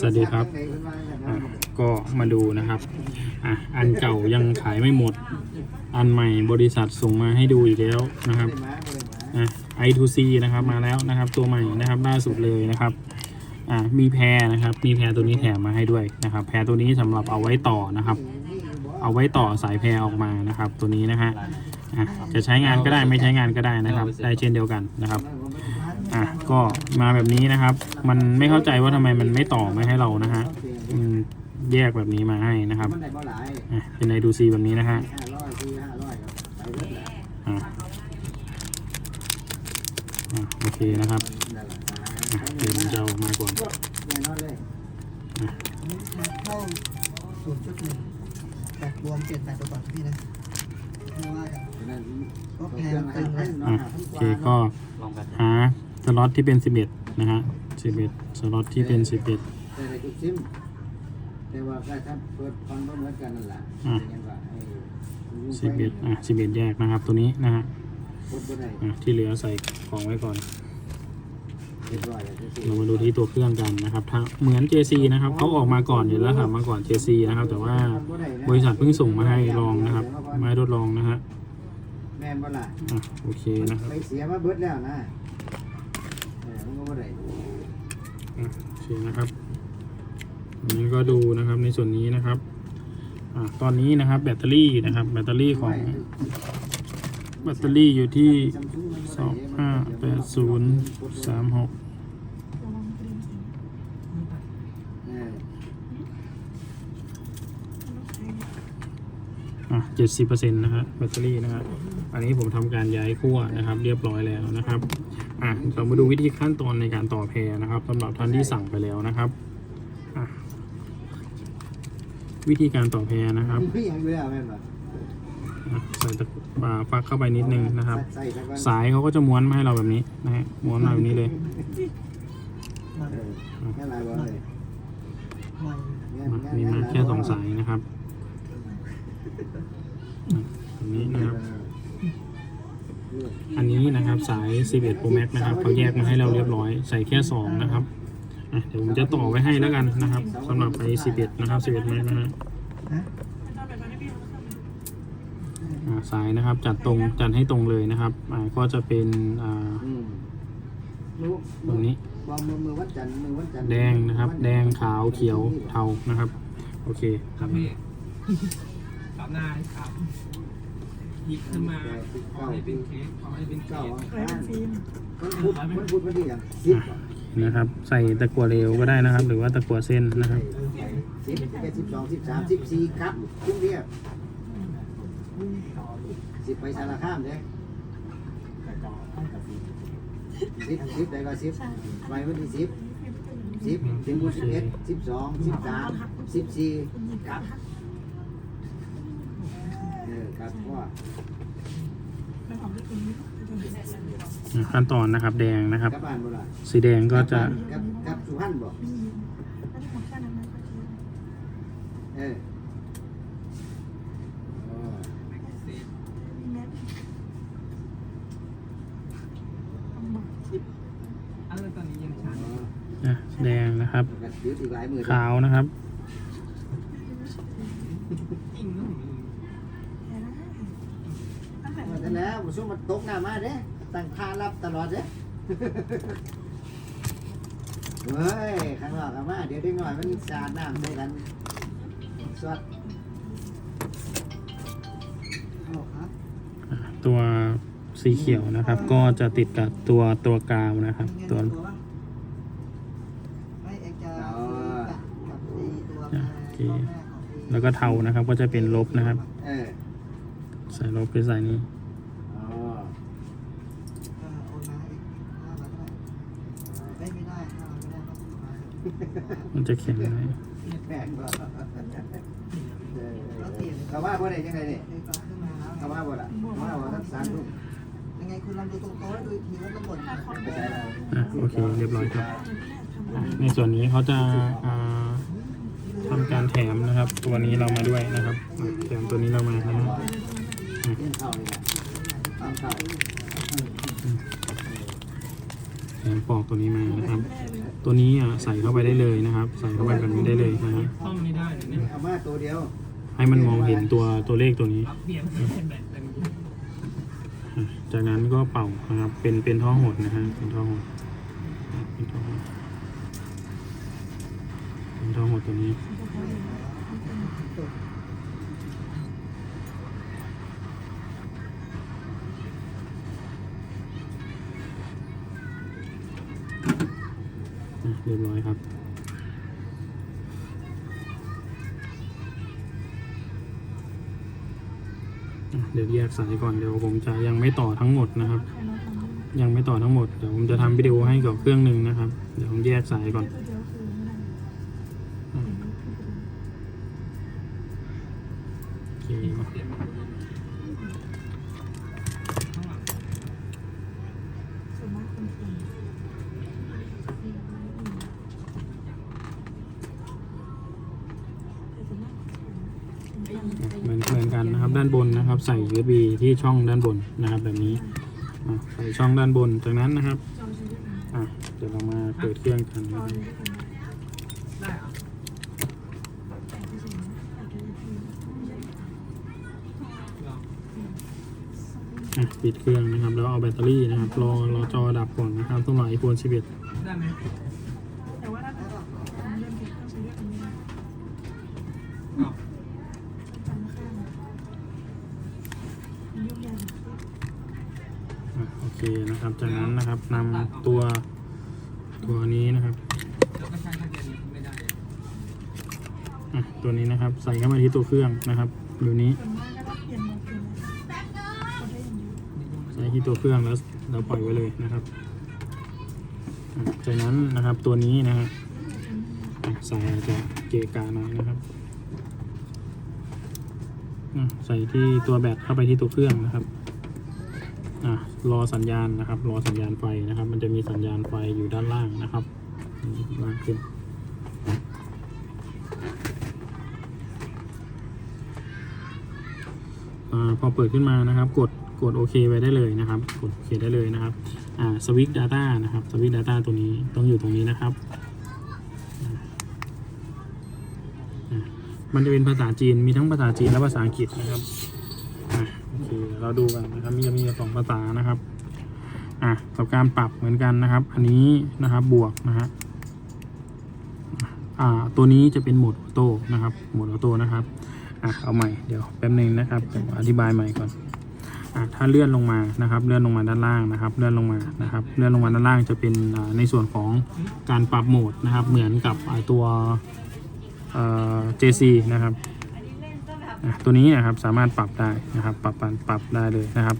สวัสดีครับ ก็มาดูนะครับ อะ อันเก่ายังขายไม่หมด อันใหม่บริษัทส่งมาให้ดูอีกแล้วนะครับไม่ได้มาไอะ i2c นะครับมาแล้วนะครับ ตัวใหม่นะครับล่าสุดเลยนะครับ อะ มีแพรนะครับ มีแพรตัวนี้แถมมาให้ด้วยนะครับ แพรตัวนี้สำหรับเอาไว้ต่อนะครับ เอาไว้ต่อสายแพรออกมานะครับ ตัวนี้นะฮะ อะ จะใช้งานก็ได้ไม่ใช้งานก็ได้นะครับ ได้เช่นเดียวกันนะครับ อะก็มาแบบนี้นะครับ มันไม่เข้าใจว่าทำไมมันไม่ต่อไม่ให้เรานะฮะอืมแยกแบบนี้มาให้นะครับมันได้บ่หลายอะเป็นไอดูซีแบบนี้นะฮะห้าร้อยสี่ห้าร้อยครับไปเรื่อยอะอะโอเคนะครับนั่นแหละอะเดี๋ยวผมจะเอามาก่อนแน่นอนเลยเข้าศูนย์จุดหนึ่งแต่รวมเปลี่ยนแปลงตัวก่อนพี่นะไม่ว่ากันนั่นก็แพเครื่องงให้ตึงให้นะนอนอะหาโอทั้งเคกก็ว่าเนาะหา สล็อตที่เป็น11นะฮะ11สล็อตที่เป็น11แต่ในทุกซิมแต่ว่าถ้าถ้าเปิดฟังก็เหมือนกันนั่นแหละอะยังว่าไอ้11อะ11แยกนะครับตัวนี้นะฮะกดบ่ได้อะที่เหลือใส่ของไว้ก่อนเรียบร้อยแล้วที่สี่เรามาดูที่ตัวเครื่องกันนะครับถ้าเหมือน JC นะครับเขาออกมาก่อนอยู่แล้วครับมาก่อน JC นะครับ แต่ว่าบริษัทเพิ่งส่งมาให้ลองนะครับมาให้ทดลองนะฮะแม่นบ่ล่ะอะโอเคนะครับไปเสียมาเบิดแล้วนะ โอเคนะครับอันนี้ก็ดูนะครับในส่วนนี้นะครับอตอนนี้นะครับแบตเตอรี่นะครับ แบตเตอรี่ของแบตเตอรี่อยู่ที่สองห้าแปดศูนย์สามหกเจ็ดสิบเปอร์เซ็นต์นะฮะแบตเตอรี่นะฮะอันนี้ผมทำการย้ายขั้วนะครับ เรียบร้อยแล้วนะครับ อะเรามาดูวิธีขั้นตอนในการต่อแพรนะครับสำหรับท่านที่สั่งไปแล้วนะครับอะวิธีการต่อแพรนะครับใส่ตะปาฟักเข้าไปนิดนึงนะครับ สายเขาก็จะม้วนมาให้เราแบบนี้นะฮะม้วนมาแบบนี้เลยมีมาแค่สองสายนะครับแบบนี้นะครับ อันนี้นะครับสาย 11 Pro Max นะครับเขาแยกมาให้เราเรียบร้อย ใส่แค่ 2 นะครับอะเดี๋ยวผมจะต่อไว้ให้แล้วกันนะครับสำหรับไอ้11 นะครับ 11 Max นะฮะฮะอะสายนะครับจัดตรงจัดให้ตรงเลยนะครับอ่าก็จะเป็นอ่าอืมรู้ตรงนี้บอกมือมือวันจันทร์มือวันจันทร์แดงนะครับ แดงขาวเขียวเทานะครับ โอเคครับตอบหน้าครับ หยิบขึ้นมาขอให้เป็นเค้กขอให้เป็นเค้เก้าก ไว้เป็นฟิล์มมันพูดมันพูดมันดีอย่างสิบนะครับ ใส่ตะกั่วเหลวก็ได้นะครับ หรือว่าตะกั่วเส้นนะครับ สิบแค่สิบสองสิบสามสิบสี่ครับทุกเรียบสิบไปสารคามเด้สิบสิบได้ก็สิบไปวันที่สิบสิบถึงวันสิบเอ็ดสิบสองสิบสามสิบสี่ครับ ครับว่าอะขั้นตอนนะครับ แดงนะครับ กลับบ้านบ่ล่ะสีแดงก็จะกับกับสุพรรณบ่เอออ๋ออันนั้นตอนนี้ยังชันอะแดงนะครับก็ถือถือหลายมือขาวนะครับ จริงเนาะ ว่าแต่แล้วบ่ซุมันตกหน้ามาเด้ตั้งท่ารับตลอดเด้เฮ้ยข้างนอกก็มาเดี๋ยวเด็กน้อยมันสาดน้ำใส่กันสวดเอาครับตัวสีเขียวนะครับ ก็จะติดกับตัวตัวกาวนะครับ ตัวไม่เอ็กจะกับไอ้ตัวอะโอเคแล้วก็เทานะครับ ก็จะเป็นลบนะครับ เออ ใส่ลบไปใส่นี้ อ๋อ โอนมาอีกห้าร้อยก็ได้ไม่ได้ห้าร้อยไม่ได้ครับ มันจะแข็งไหมแม่งบ่เออแล้วเปลี่ยนเขาว่าบ่ได้จังไดนี่กซ์ขึ้นมาวเขาว่าบ่ล่ะว่าบ่ทันสามทุ่มยังไงคุณลองดูตรงโต๊ะดูอีกทีว่ามันหมดอะโอเคเรียบร้อยครับ ในส่วนนี้เขาจะอ่าทำการแถมนะครับ ตัวนี้เรามาด้วยนะครับแถมตัวนี้เรามานะฮะเปลอกตัวนี้มานะครับ ตัวนี้อะใส่เข้าไปได้เลยนะครับ ใส่เข้าไปแบบนี้ได้เลยนะฮะซ่อมไม่ได้เนี่ยเอามาตัวเดียว ให้มันมองเห็นตัวตัวเลขตัวนี้ปรับเปลี่ยนเป็นแบบเป็นอะจากนั้นก็เป่านะครับ เป็นเป็นท่อหดนะฮะเป็นท่อหดเป็นท่อหดเป็นท่อหดตัวนี้ เรียบร้อยครับเดี๋ยวแยกสายก่อนเดี๋ยวผมจะยังไม่ต่อทั้งหมดนะครับ ยังไม่ต่อทั้งหมดเดี๋ยวผมจะทำวิดีโอให้กับเครื่องหนึ่งนะครับ เดี๋ยวผมแยกสายก่อนอะโอเค เปลี่ยนเป็นข้างหลัง เหมือนเหมือน กันนะครับ ด้านบนนะครับ ใส่ USB ที่ช่องด้านบนนะครับ แบบนี้ใส่ช่องด้านบนจากนั้นนะครับอะเดี๋ยวเรามาเปิดเครื่องกันนะครับปิดเครื่องนะครับแล้วเอาแบตเตอรี่นะครับรอรอจอดับก่อนนะครับต้องรอ iPhone 11ได้ไหมแต่ว่าถ้าเกิดเรื่องเก็บต้องใช้เรื่องนี้อ๋อ จำข้างมันยุ่งยาก อะโอ เคนะครับ จากนั้นนะครับนำตัวตัวนี้นะครับตัวนี้นะครับ ใส่เข้ามาที่ตัวเครื่องนะครับอยู่นี้ ใส่ที่ตัวเครื่องแล้วเราปล่อยไว้เลยนะครับ จากนั้นนะครับตัวนี้นะฮะใส่จะเกกะหน่อยนะครับใส่ที่ตัวแบตเข้าไปที่ตัวเครื่องนะครับ รอสัญญาณนะครับ รอสัญญาณไฟนะครับ มันจะมีสัญญาณไฟอยู่ด้านล่างนะครับล่างขึ้นอพอเปิดขึ้นมานะครับ กดกดโอเคไปได้เลยนะครับ กดโอเคได้เลยนะครับอ่าสวิต Data นะครับสวิต Data ตัวนี้ต้องอยู่ตรงนี้นะครับ มันจะเป็นภาษาจีนมีทั้งภาษาจีนและภาษาอังกฤษนะครับ อ่าโอเคเราดูกันนะครับมีจะมีสองภาษานะครับอะกับการปรับเหมือนกันนะครับ อันนี้นะครับบวกนะฮะอ่าตัวนี้จะเป็นโหมดออโต้นะครับโหมดออโต้นะครับอะเอาใหม่เดี๋ยวแป๊บหนึงนะครับผมอธิบายใหม่ก่อนอะถ้าเลื่อนลงมานะครับ เลื่อนลงมาด้านล่างนะครับ เลื่อนลงมานะครับ เลื่อนลงมาด้านล่างจะเป็นในส่วนของการปรับโหมดนะครับ เหมือนกับตัวเอ่อ JC นะครับ ตัวนี้นะครับสามารถปรับได้นะครับ ปรับปรับปรับได้เลยนะครับ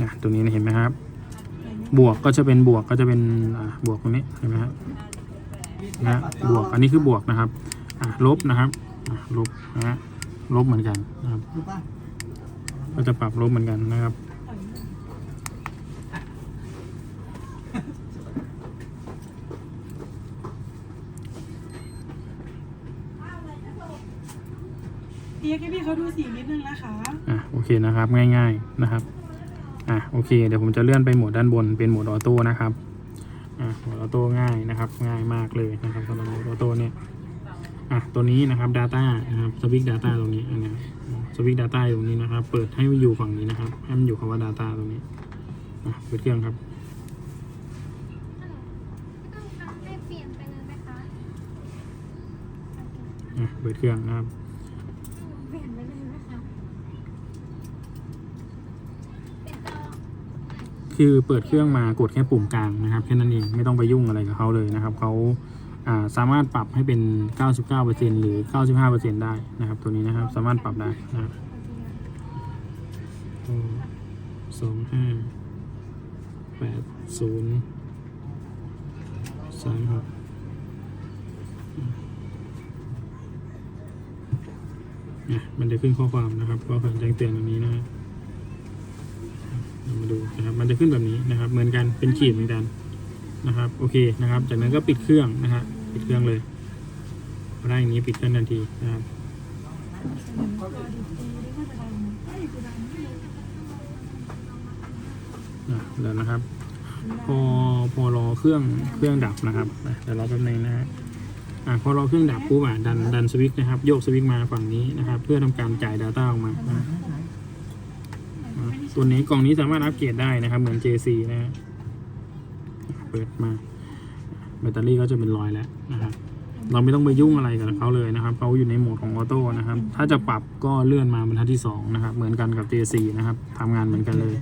อะตัวนี้เห็นไหมครับ บวกก็จะเป็นบวกก็จะเป็นบวกตรงนี้เห็นไหมฮะนะบวกอันนี้คือบวกนะครับลบนะครับลบนะฮะลบเหมือนกันนะครับ ก็จะปรับลบเหมือนกันนะครับ ยกให้พี่เขาดูสีนิดนึงนะคะ อะโอเคนะครับ ง่ายๆนะครับ อะโอเค เดี๋ยวผมจะเลื่อนไปโหมดด้านบนเป็นโหมดออโต้นะครับ อะโหมดออโต้ง่ายนะครับ ง่ายมากเลยนะครับสำหรับโหมดออโต้เนี่ยอะตัวนี้นะครับ Data นะครับสวิก Data ตรงนี้อันเนี้สวิก Data อยู่ตรงนี้นะครับ เปิดให้มันอยู่ฝั่งนี้นะครับให้มันอยู่คำว่า Data ตรงนี้อะเปิดเครื่องครับไม่ต้องทำให้เปลี่ยนไปเลยไหมคะอะเปิดเครื่องนะครับ เปลี่ยนไปเลยไหมคะเป็นจอ คือเปิดเครื่องมากดแค่ปุ่มกลางนะครับแค่นั้นเองไม่ต้องไปยุ่งอะไรกับเขาเลยนะครับเขาสามารถปรับให้เป็น 99%หรือ 95%ได้นะครับ ตัวนี้นะครับ สามารถปรับได้นะครับสองห้าแปดศูนย์สามหกอะมันจะขึ้นข้อความนะครับข้อความแจ้งเตือนตรงนี้นะฮะเรามา ดูนะครับ มันจะขึ้นแบบนี้นะครับ เหมือนกัน เป็นขีดเหมือนกันนะครับ โอเคนะครับ จากนั้นก็ปิดเครื่องนะฮะ ปิดเครื่องเลยพอได้อย่างนี้ปิดเครื่องทันทีนะครับตัวดีดีนี่ก็จะดังไอ้กูดังไม่เลยอะแล้วนะครับ พอพอรอเครื่องเครื่องดับนะครับอะเดี๋ยวรอแป๊บนึงนะฮะอะพอรอเครื่องดับปุ๊บอะดันดันสวิตช์นะครับ โยกสวิตช์มาฝั่งนี้นะครับ เพื่อทำการจ่าย Data ออกมานะ ตัวนี้กล่องนี้สามารถอัปเกรดได้นะครับ เหมือน JC นะฮะเปิดมา แบตเตอรี่ก็จะเป็นรอยแล้วนะครับเราไม่ต้องไปยุ่งอะไรกับเขาเลยนะครับเขาอยู่ในโหมดของออโต้นะครับ ถ้าจะปรับก็เลื่อนมาบรรทัดที่สองนะครับ เหมือนกันกับ JC นะครับทำงานเหมือนกันเลย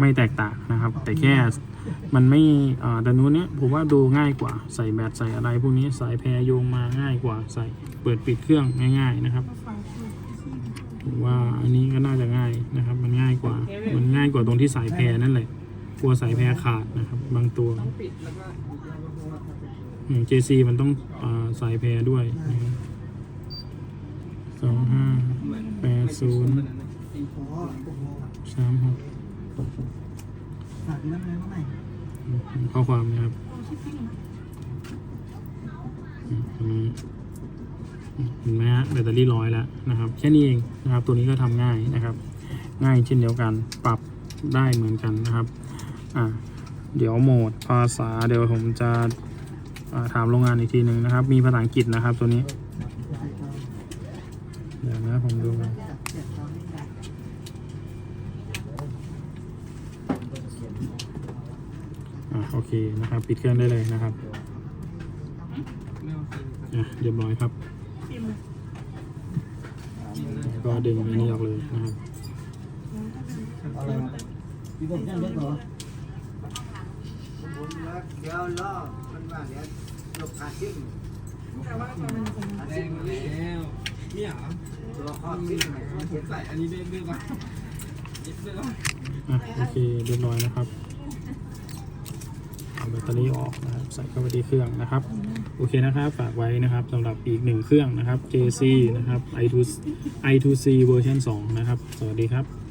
ไม่แตกต่างนะครับ แต่แค่มันไม่แต่นู้นเนี้ยผมว่าดูง่ายกว่าใส่แบตใส่อะไรพวกนี้สายแพรโยงมาง่ายกว่าใส่เปิดปิดเครื่องง่าย ๆนะครับผมว่าอันนี้ก็น่าจะง่าย ตรงที่สายแพรนั่นแหละ กลัวสายแพรขาดนะครับ บางตัวต้องปิดแล้วก็อืม JC มันต้องอาสายแพรด้วยนะครับสองห้าเหมือนแปดศูนย์โอ้โหโอ้โหสามหกฝากน้ำเงินเท่าไหร่ข้อความนะครับอืมเห็นไหมฮะแบตเตอรี่ร้อยแล้วนะครับ แค่นี้เองนะครับ ตัวนี้ก็ทำง่ายนะครับ ง่ายเช่นเดียวกัน ปรับ ได้เหมือนกันนะครับอ่าเดี๋ยวโหมดภาษาเดี๋ยวผมจะาถามโรงงานอีกทีหนึ่งนะครับ มีภาษาอังกฤษนะครับตัวนี้ เดี๋ยวนะผมดูอนนี้ได้อ่าโอเคนะครับ ปิดเครื่องได้เลยนะครับเรียบร้อยครับ ก็ดึงอันนี้ออกเลยนะครับ พี่ผมยังเล็กเหรอผมแล้วเดี๋ยวล้อมันว่าเดี๋ยวลบขาดทิ้งแต่ว่าตอนนั้นผมขาดแดทิ้งงแล้วเนี่ยเหรอตัวครอบทิ้งไหนผมใส่อันนี้ด้วยด้วยก่อยึดด้วยก่อนอะโอเคเรียบร้อยนะครับเอาแบตเตอรี่ออกนะครับใส่เข้าไปที่เครื่องนะครับโอเคนะครับฝากไว้นะครับสำหรับอีกหนึ่งเครื่องนะครับ JC นะครับ i2 i2c เวอร์ชัน2นะครับ สวัสดีครับ